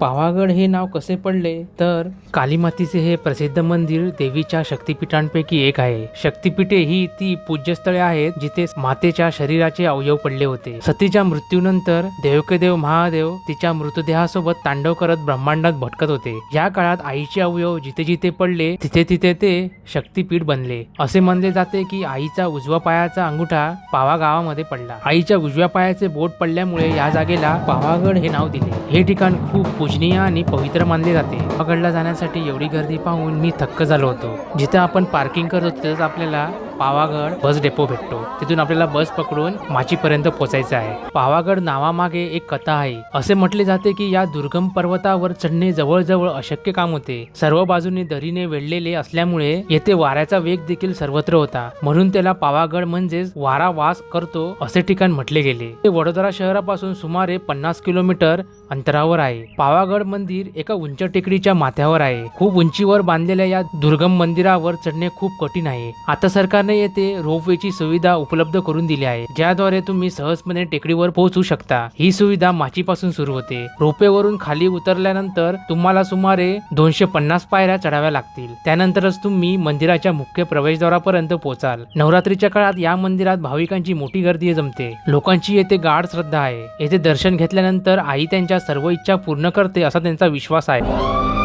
पावागड हे नाव कसे पडले? तर कालीमातीचे हे प्रसिद्ध मंदिर देवीच्या शक्तिपीठांपैकी एक आहे. शक्तिपीठे ही ती पूज्यस्थळे आहेत जिथे मातेच्या शरीराचे अवयव पडले होते. सतीच्या मृत्यूनंतर देवकेदेव महादेव तिच्या मृतदेहासोबत तांडव करत ब्रह्मांडात भटकत होते. या काळात आईचे अवयव जिथे जिथे पडले तिथे तिथे ते शक्तीपीठ बनले. असे मानले जाते की आईचा उजवा पायाचा अंगुठा पावा गावामध्ये पडला. आईच्या उजव्या पायाचे बोट पडल्यामुळे या जागेला पावागड हे नाव दिले. हे ठिकाण खूप पूजनीय आणि पवित्र मानले जाते. पकडला जाण्यासाठी एवढी गर्दी पाहून मी थक्क झालो होतो. जिथे आपण पार्किंग करत होतो तिथेच आपल्याला पावागड बस डेपो भेटतो. तिथून आपल्याला बस पकडून माचीपर्यंत पोहोचायचं आहे. पावागड नावामागे एक कथा आहे. असे म्हटले जाते की या दुर्गम पर्वतावर चढणे जवळजवळ अशक्य काम होते. सर्व बाजूने दरीने वेढलेले असल्यामुळे येथे वाऱ्याचा वेग देखील सर्वत्र होता. म्हणून त्याला पावागड म्हणजेच वारा वास करतो असे ठिकाण म्हटले गेले. ते वडोदरा शहरापासून सुमारे पन्नास किलोमीटर अंतरावर आहे. पावागड मंदिर एका उंच टेकडीच्या माथ्यावर आहे. खूप उंचीवर बांधलेल्या या दुर्गम मंदिरावर चढणे खूप कठीण आहे. आता सरकार सरकारने येथे रोपवेची सुविधा उपलब्ध करून दिली आहे ज्याद्वारे तुम्ही सहजपणे टेकडीवर पोहोचू शकता. ही सुविधा माचीपासून सुरू होते. रोपेवरून खाली उतरल्यानंतर तुम्हाला सुमारे दोनशे पन्नास पायऱ्या चढाव्या लागतील. त्यानंतरच तुम्ही मंदिराच्या मुख्य प्रवेशद्वारापर्यंत पोहोचाल नवरात्रीच्या काळात या मंदिरात भाविकांची मोठी गर्दी जमते. लोकांची येथे गाढ श्रद्धा आहे. येथे दर्शन घेतल्यानंतर आई त्यांच्या सर्व इच्छा पूर्ण करते असा त्यांचा विश्वास आहे.